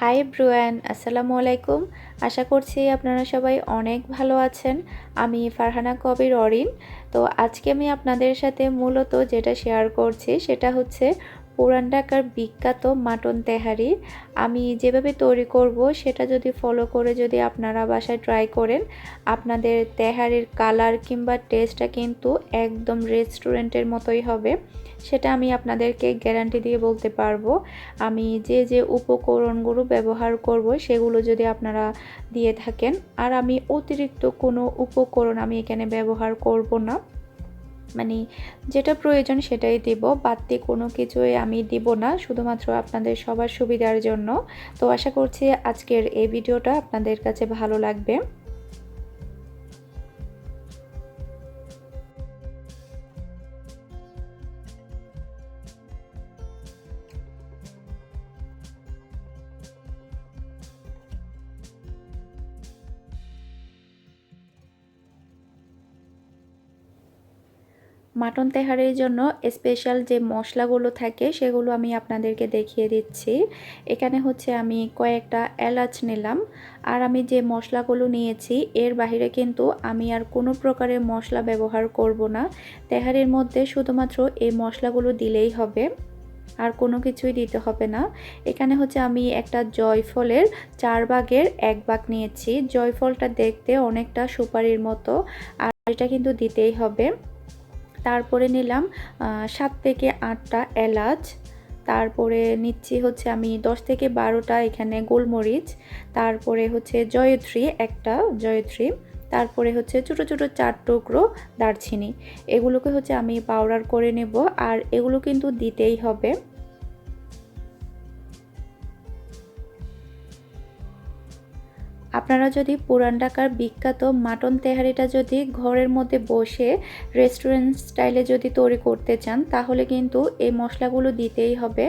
High ব্রুয়ান, আসসালামু আলাইকুম। আশা করছি আপনারা সবাই অনেক ভালো আছেন। আমি ফারহানা কবির অরিন। তো আজকে আমি আপনাদের সাথে মূলত যেটা শেয়ার করছি সেটা হচ্ছে পুরান ঢাকার বিখ্যাত মাটন তেহারি। আমি যেভাবে তৈরি করব, সেটা যদি ফলো করে যদি আপনারা বাসায় ট্রাই করেন, আপনাদের তেহারির কালার কিংবা টেস্টটা কিন্তু একদম রেস্টুরেন্টের মতোই হবে। সেটা আমি আপনাদেরকে গ্যারান্টি দিয়ে বলতে পারব। আমি যে যে উপকরণগুলো ব্যবহার করব, সেগুলো যদি আপনারা দিয়ে থাকেন। আর আমি অতিরিক্ত কোনো উপকরণ আমি এখানে ব্যবহার করব না। মানে যেটা প্রয়োজন সেটাই দেব। বাড়তি কোনো কিছুই আমি দেব না, শুধুমাত্র আপনাদের সবার সুবিধার জন্য। তো আশা করছি আজকের এই ভিডিওটা আপনাদের কাছে ভালো লাগবে। মাটন তেহারির জন্য স্পেশাল যে মশলাগুলো থাকে, সেগুলো আমি আপনাদেরকে দেখিয়ে দিচ্ছি। এখানে হচ্ছে আমি কয়েকটা এলাচ নিলাম। আর আমি যে মশলাগুলো নিয়েছি, এর বাহিরে কিন্তু আমি আর কোনো প্রকারের মশলা ব্যবহার করব না। তেহারির মধ্যে শুধুমাত্র এই মশলাগুলো দিলেই হবে। আর কোনো কিছুই দিতে হবে না। এখানে হচ্ছে আমি একটা জয়ফলের চার ভাগের এক ভাগ নিয়েছি। জয়ফলটা দেখতে অনেকটা সুপারির মতো। আর এটা কিন্তু দিতেই হবে। তারপরে নিলাম সাত থেকে আটটা এলাচ। তারপরে নিচ্ছি হচ্ছে আমি দশ থেকে বারোটা এখানে গোলমরিচ। তারপরে হচ্ছে জয়ত্রী, একটা জয়ত্রী। তারপরে হচ্ছে ছোটো ছোটো চার টুকরো দারচিনি। এগুলোকে হচ্ছে আমি পাউডার করে নেব, আর এগুলো কিন্তু দিতেই হবে। আপনারা যদি পুরান ঢাকার বিখ্যাত মাটন তেহারিটা যদি ঘরের মধ্যে বসে রেস্টুরেন্ট স্টাইলে যদি তৈরি করতে চান, তাহলে কিন্তু এই মশলাগুলো দিতেই হবে।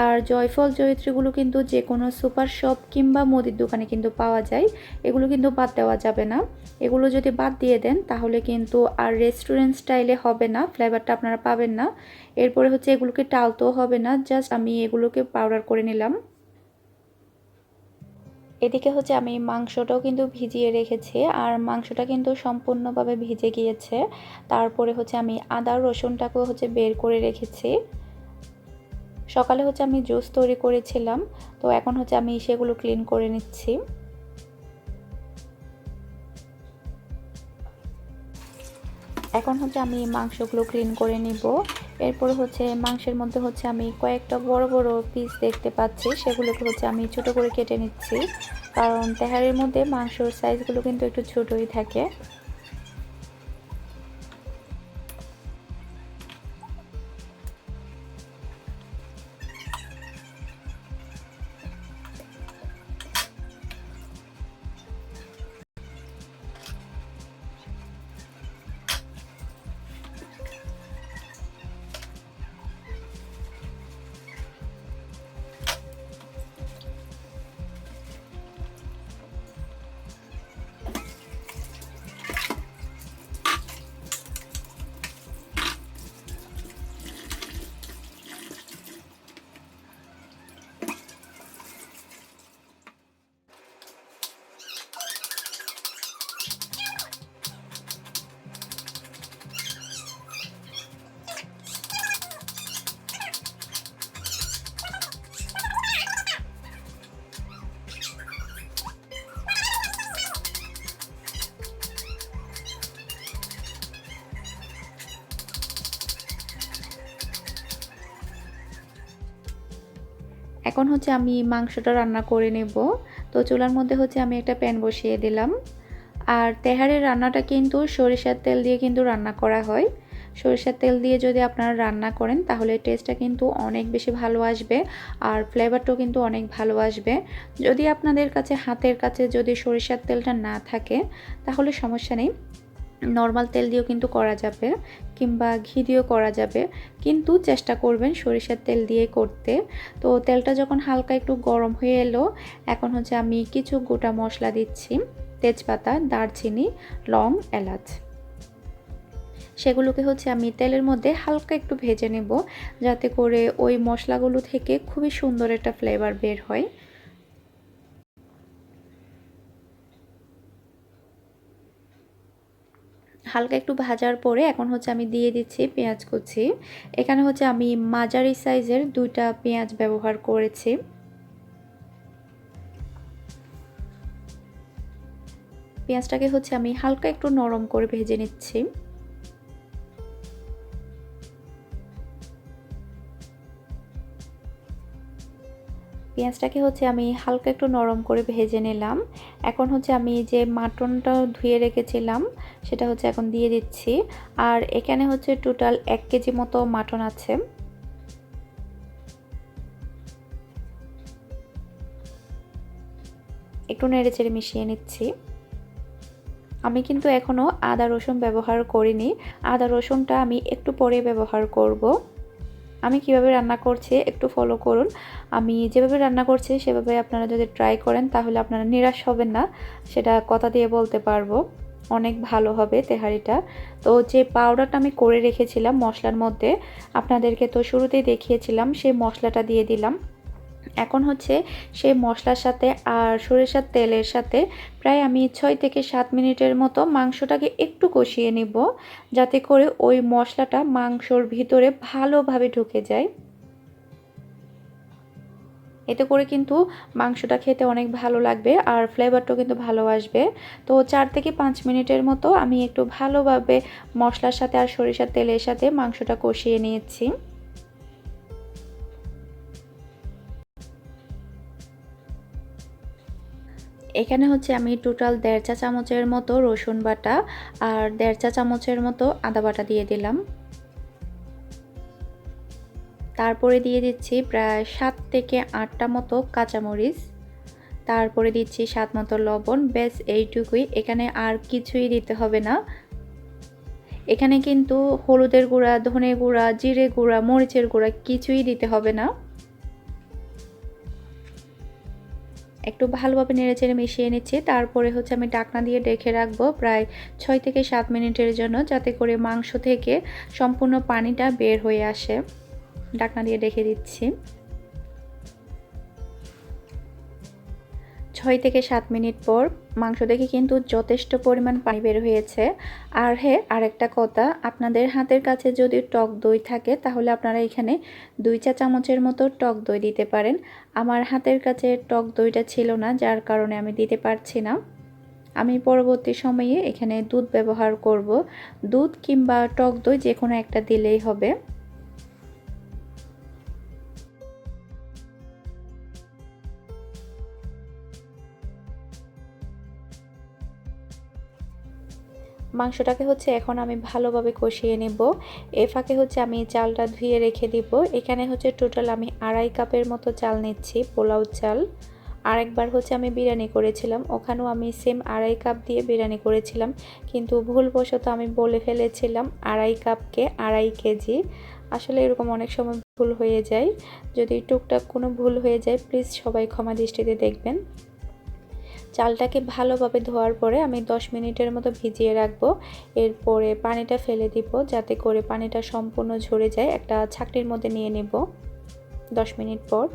আর জয়ফল জয়ত্রীগুলো কিন্তু যে কোনো সুপার শপ কিংবা মুদির দোকানে কিন্তু পাওয়া যায়। এগুলো কিন্তু বাদ দেওয়া যাবে না। এগুলো যদি বাদ দিয়ে দেন, তাহলে কিন্তু আর রেস্টুরেন্ট স্টাইলে হবে না ফ্লেভারটা আপনারা পাবেন না। এরপরে হচ্ছে এগুলোকে টালতেও হবে না জাস্ট আমি এগুলোকে পাউডার করে নিলাম। এদিকে হচ্ছে আমি মাংসটাও কিন্তু ভিজিয়ে রেখেছি আর মাংসটা কিন্তু সম্পূর্ণভাবে ভিজে গিয়েছে। তারপরে হচ্ছে আমি আদা রসুনটাকেও হচ্ছে বের করে রেখেছি। সকালে হচ্ছে আমি জুস তৈরি করেছিলাম, তো এখন হচ্ছে আমি সেগুলো ক্লিন করে নিচ্ছি। এখন হচ্ছে আমি মাংসগুলো ক্লিন করে নিব। এরপর হচ্ছে মাংসের মধ্যে হচ্ছে আমি কয়েকটা বড় বড় পিস দেখতে পাচ্ছি। সেগুলোকে হচ্ছে আমি ছোট করে কেটে নিচ্ছি। কারণ তেহারের মধ্যে মাংসর সাইজগুলো কিন্তু একটু ছোটই থাকে। এখন হচ্ছে আমি মাংসটা রান্না করে নেব। তো চুলার মধ্যে হচ্ছে আমি একটা প্যান বসিয়ে দিলাম। আর তেহারের রান্নাটা কিন্তু সরিষার তেল দিয়ে কিন্তু রান্না করা হয়। সরিষার তেল দিয়ে যদি আপনারা রান্না করেন, তাহলে টেস্টটা কিন্তু অনেক বেশি ভালো আসবে আর ফ্লেভারটাও কিন্তু অনেক ভালো আসবে। যদি আপনাদের কাছে, হাতের কাছে যদি সরিষার তেলটা না থাকে, তাহলে সমস্যা নেই। নর্মাল তেল দিয়েও কিন্তু করা যাবে কিংবা ঘি দিয়েও করা যাবে। কিন্তু চেষ্টা করবেন সরিষার তেল দিয়ে করতে। তো তেলটা যখন হালকা একটু গরম হয়ে এলো, এখন হচ্ছে আমি কিছু গোটা মশলা দিচ্ছি। তেজপাতা, দারচিনি, লং, এলাচ। সেগুলোকে হচ্ছে আমি তেলের মধ্যে হালকা একটু ভেজে নেব, যাতে করে ওই মশলাগুলো থেকে খুবই সুন্দর একটা ফ্লেভার বের হয়। হালকা একটু ভাজার পরে এখন হচ্ছে আমি দিয়ে দিচ্ছি পেঁয়াজ কুচি। এখানে হচ্ছে আমি মাঝারি সাইজের দুইটা পেঁয়াজ ব্যবহার করেছি। পেঁয়াজটাকে হচ্ছে আমি হালকা একটু নরম করে ভেজে নিচ্ছি। পেঁয়াজটাকে হচ্ছে আমি হালকা একটু নরম করে ভেজে নিলাম। এখন হচ্ছে আমি যে মাটনটা ধুয়ে রেখেছিলাম, সেটা হচ্ছে এখন দিয়ে দিচ্ছি। আর এখানে হচ্ছে টোটাল এক কেজি মতো মাটন আছে। একটু নেড়ে চেড়ে মিশিয়ে নিচ্ছি। আমি কিন্তু এখনও আদা রসুন ব্যবহার করিনি। আদা রসুনটা আমি একটু পরে ব্যবহার করব। আমি কীভাবে রান্না করছি একটু ফলো করুন। আমি যেভাবে রান্না করছি সেভাবে আপনারা যদি ট্রাই করেন তাহলে আপনারা নিরাশ হবেন না, সেটা কথা দিয়ে বলতে পারব। অনেক ভালো হবে তেহারিটা। তো যে পাউডারটা আমি করে রেখেছিলাম মশলার মধ্যে, আপনাদেরকে তো শুরুতেই দেখিয়েছিলাম, সেই মশলাটা দিয়ে দিলাম। এখন হচ্ছে সেই মশলার সাথে আর সরিষার তেলের সাথে প্রায় আমি ছয় থেকে সাত মিনিটের মতো মাংসটাকে একটু কষিয়ে নিব, যাতে করে ওই মশলাটা মাংসর ভিতরে ভালোভাবে ঢুকে যায়। এতে করে কিন্তু মাংসটা খেতে অনেক ভালো লাগবে আর ফ্লেভারটাও কিন্তু ভালো আসবে। তো চার থেকে পাঁচ মিনিটের মতো আমি একটু ভালোভাবে মশলার সাথে আর সরিষার তেলের সাথে মাংসটা কষিয়ে নিয়েছি। এখানে হচ্ছে আমি টোটাল দেড় চা চামচের মতো রসুন বাটা আর দেড় চা চামচের মতো আদা বাটা দিয়ে দিলাম। তারপরে দিয়ে দিচ্ছি প্রায় সাত থেকে আটটা মতো কাঁচামরিচ। তারপরে দিচ্ছি স্বাদ মতো লবণ। বেশ এইটুকুই। এখানে আর কিছুই দিতে হবে না। এখানে কিন্তু হলুদের গুঁড়া, ধনে গুঁড়া, জিরে গুঁড়া, মরিচের গুঁড়া কিছুই দিতে হবে না। একটু ভালোভাবে নেড়েচেড়ে মিশিয়ে নিচ্ছি। তারপরে হচ্ছে আমি ডাকনা দিয়ে ডেকে রাখব প্রায় ছয় থেকে সাত মিনিটের জন্য যাতে করে মাংস থেকে সম্পূর্ণ পানিটা বের হয়ে আসে। ডাকনা দিয়ে ডেকে দিচ্ছি। ছয় থেকে সাত মিনিট পর মাংস দেখে কিন্তু যথেষ্ট পরিমাণ পানি বের হয়েছে। আর হ্যাঁ আরেকটা কথা, আপনাদের হাতের কাছে যদি টক দই থাকে, তাহলে আপনারা এখানে দুই চা চামচের মতো টক দই দিতে পারেন। আমার হাতের কাছে টক দইটা ছিল না, যার কারণে আমি দিতে পারছি না। আমি পরবর্তী সময়ে এখানে দুধ ব্যবহার করব। দুধ কিংবা টক দই যে কোনো একটা দিলেই হবে। মাংসটাকে হচ্ছে এখন আমি ভালোভাবে কষিয়ে নেব। এ ফাঁকে হচ্ছে আমি চালটা ধুয়ে রেখে দিব। এখানে হচ্ছে টোটাল আমি আড়াই কাপের মতো চাল নিচ্ছি, পোলাও চাল। আরেকবার হচ্ছে আমি বিরিয়ানি করেছিলাম। ওখানেও আমি সেম আড়াই কাপ দিয়ে বিরিয়ানি করেছিলাম। কিন্তু ভুলবশত আমি বলে ফেলেছিলাম আড়াই কাপকে আড়াই কেজি। আসলে এরকম অনেক সময় ভুল হয়ে যায়। যদি টুকটাক কোনো ভুল হয়ে যায় প্লিজ সবাই ক্ষমা দৃষ্টিতে দেখবেন। চালটাকে ভালোভাবে ধোয়ার পরে আমি 10 মিনিটের মতো ভিজিয়ে রাখব। এরপরে পানিটা ফেলে দিব, যাতে করে পানিটা সম্পূর্ণ ঝরে যায়। একটা ছাকনির মধ্যে নিয়ে নেব 10 মিনিট পর।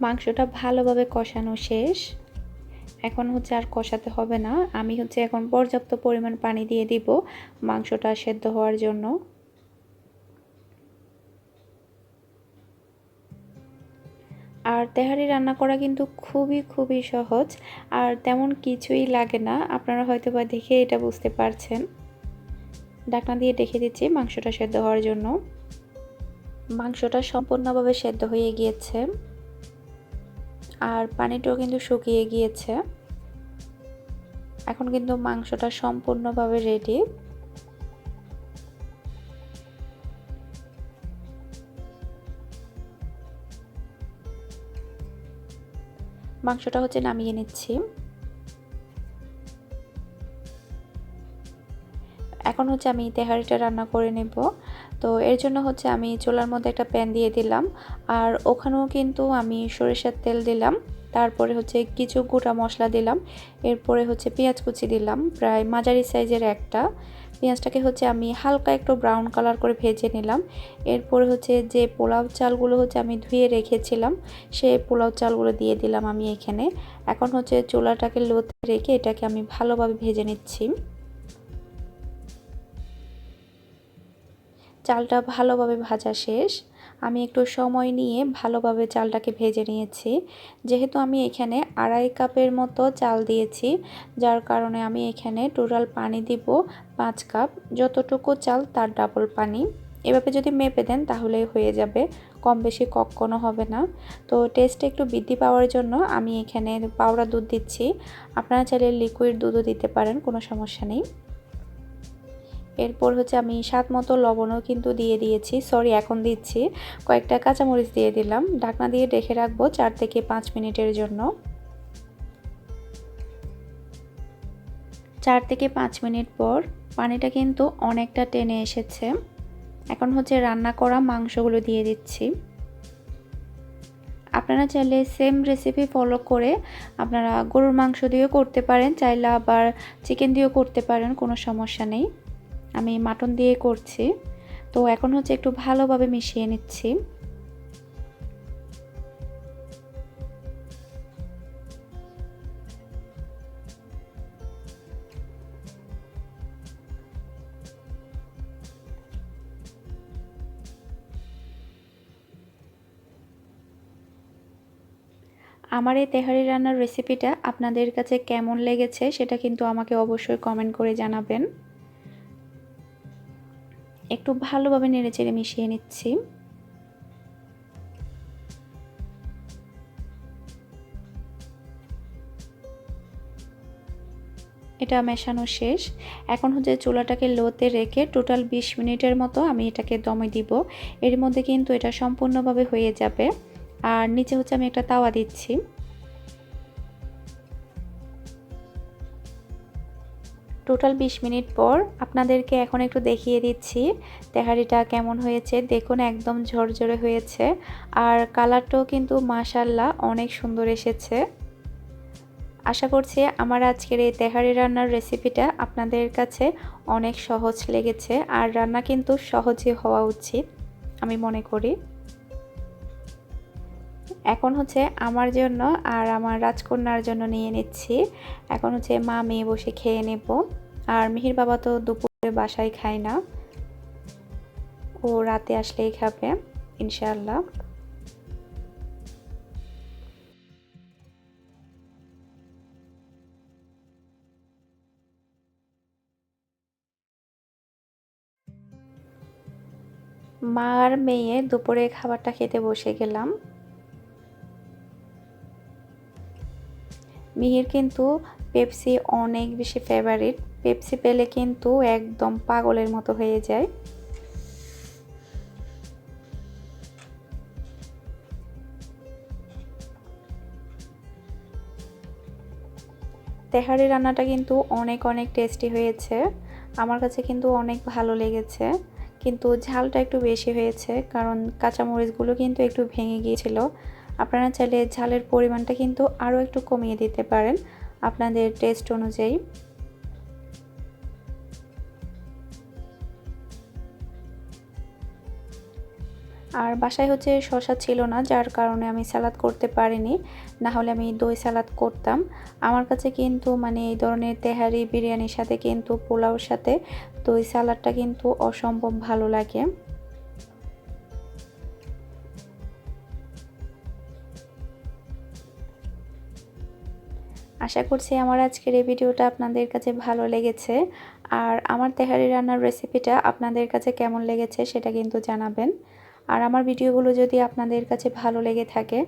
মাংসটা ভালোভাবে কষানো শেষ। এখন হচ্ছে আর কষাতে হবে না। আমি হচ্ছে এখন পর্যাপ্ত পরিমাণ পানি দিয়ে দিব মাংসটা সেদ্ধ হওয়ার জন্য। তেহারি রান্না করা কিন্তু খুবই খুবই সহজ আর তেমন কিছুই লাগে না। আপনারা হয়তো বা দেখে এটা বুঝতে পারছেন। ডাকনা দিয়ে ডেকে দিচ্ছি মাংসটা সেদ্ধ হওয়ার জন্য। মাংসটা সম্পূর্ণভাবে সেদ্ধ হয়ে গিয়েছে আর পানিটাও কিন্তু শুকিয়ে গিয়েছে। এখন কিন্তু মাংসটা সম্পূর্ণভাবে রেডি মাংসটা হচ্ছে নামিয়ে নিচ্ছি। এখন হচ্ছে আমি তেহারিটা রান্না করে নেব। তো এর জন্য হচ্ছে আমি চুলার মধ্যে একটা প্যান দিয়ে দিলাম। আর ওখানেও কিন্তু আমি সরিষার তেল দিলাম। তারপরে হচ্ছে কিছু গোটা মশলা দিলাম। এরপরে হচ্ছে পেঁয়াজ কুচি দিলাম। প্রায় মাঝারি সাইজের একটা। পেঁয়াজটাকে হচ্ছে আমি হালকা একটু ব্রাউন কালার করে ভেজে নিলাম। এরপর হচ্ছে যে পোলাও চালগুলো হচ্ছে আমি ধুয়ে রেখেছিলাম সেই পোলাও চালগুলো দিয়ে দিলাম আমি এখানে। এখন হচ্ছে চোলাটাকে লোতে রেখে এটাকে আমি ভালোভাবে ভেজে নিচ্ছি। চালটা ভালোভাবে ভাজা শেষ। আমি একটু সময় নিয়ে ভালোভাবে চালটাকে ভেজে নিয়েছি। যেহেতু আমি এখানে আড়াই কাপের মতো চাল দিয়েছি, যার কারণে আমি এখানে টোটাল পানি দিব পাঁচ কাপ। যতটুকু চাল, তার ডাবল পানি। এভাবে যদি মেপে দেন, তাহলে হয়ে যাবে। কম বেশি কখনো হবে না। তো টেস্ট একটু বৃদ্ধি পাওয়ার জন্য আমি এখানে পাউডার দুধ দিচ্ছি। আপনারা চাইলে লিকুইড দুধও দিতে পারেন, কোনো সমস্যা নেই। এরপর হচ্ছে আমি স্বাদ মতো লবণও কিন্তু দিয়ে দিয়েছি। সরি এখন দিচ্ছি। কয়েকটা কাঁচামরিচ দিয়ে দিলাম। ঢাকনা দিয়ে ডেকে রাখব চার থেকে পাঁচ মিনিটের জন্য। চার থেকে পাঁচ মিনিট পর পানিটা কিন্তু অনেকটা টেনে এসেছে। এখন হচ্ছে রান্না করা মাংসগুলো দিয়ে দিচ্ছি। আপনারা চাইলে সেম রেসিপি ফলো করে আপনারা গরুর মাংস দিয়েও করতে পারেন, চাইলে আবার চিকেন দিয়েও করতে পারেন, কোনো সমস্যা নেই। আমি মাটন দিয়ে করছি। তো এখন হচ্ছে একটু ভালোভাবে মিশিয়ে নিচ্ছি। আমার এই তেহারি রান্নার রেসিপিটা আপনাদের কাছে কেমন লেগেছে সেটা কিন্তু আমাকে অবশ্যই কমেন্ট করে জানাবেন। একটু ভালোভাবে নেড়েচেড়ে মিশিয়ে নিচ্ছি। এটা মেশানো শেষ। এখন হচ্ছে চুলাটাকে লোতে রেখে টোটাল ২০ মিনিটের মতো আমি এটাকে দমে দিব। এর মধ্যে কিন্তু এটা সম্পূর্ণভাবে হয়ে যাবে। আর নিচে হচ্ছে আমি একটা তাওয়া দিচ্ছি। টোটাল ২০ মিনিট পর আপনাদেরকে এখন একটু দেখিয়ে দিচ্ছি তেহারিটা কেমন হয়েছে। দেখুন, একদম ঝরঝরে হয়েছে। আর কালারটাও কিন্তু মাশাল্লাহ অনেক সুন্দর এসেছে। আশা করছি আমার আজকের এই তেহারি রান্নার রেসিপিটা আপনাদের কাছে অনেক সহজ লেগেছে। আর রান্না কিন্তু সহজই হওয়া উচিত, আমি মনে করি। এখন হচ্ছে আমার জন্য আর আমার রাজকন্যার জন্য নিয়ে নিচ্ছি। এখন হচ্ছে মা মেয়ে বসে খেয়ে নেব। আর মিহির বাবা তো দুপুরে বাসায় খায় না। ও রাতে আসলেই খাবে, ইনশাআল্লাহ। মা আর মেয়ে দুপুরে খাবারটা খেতে বসে গেলাম। মিহির কিন্তু পেপসি অনেক বেশি ফেভারিট পেপসি পেলে কিন্তু একদম পাগলের মতো হয়ে যায়। তেহারি রান্নাটা কিন্তু অনেক অনেক টেস্টি হয়েছে। আমার কাছে কিন্তু অনেক ভালো লেগেছে। কিন্তু ঝালটা একটু বেশি হয়েছে, কারণ কাঁচামরিচগুলো কিন্তু একটু ভেঙে গিয়েছিল। আপনারা চাইলে ঝালের পরিমাণটা কিন্তু আরও একটু কমিয়ে দিতে পারেন আপনাদের টেস্ট অনুযায়ী। আর বাসায় হচ্ছে শশা ছিল না, যার কারণে আমি সালাদ করতে পারিনি। না হলে আমি দই সালাদ করতাম। আমার কাছে কিন্তু মানে এই ধরনের তেহারি বিরিয়ানির সাথে কিন্তু পোলাওর সাথে দই সালাদটা কিন্তু অসম্ভব ভালো লাগে। আশা করছি আমার আজকের এই ভিডিওটা আপনাদের কাছে ভালো লেগেছে। আর আমার তেহারি রান্নার রেসিপিটা আপনাদের কাছে কেমন লেগেছে সেটা কিন্তু জানাবেন। আর আমার ভিডিওগুলো যদি আপনাদের কাছে ভালো লেগে থাকে,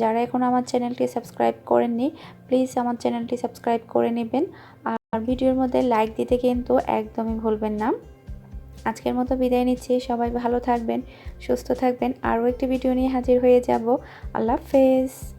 যারা এখন আমার চ্যানেলটি সাবস্ক্রাইব করেননি, প্লিজ আমার চ্যানেলটি সাবস্ক্রাইব করে নেবেন। আর ভিডিওর মধ্যে লাইক দিতে কিন্তু একদমই ভুলবেন না। আজকের মতো বিদায় নিচ্ছি, সবাই ভালো থাকবেন, সুস্থ থাকবেন। আরও একটি ভিডিও নিয়ে হাজির হয়ে যাব। আল্লাহ হাফেজ।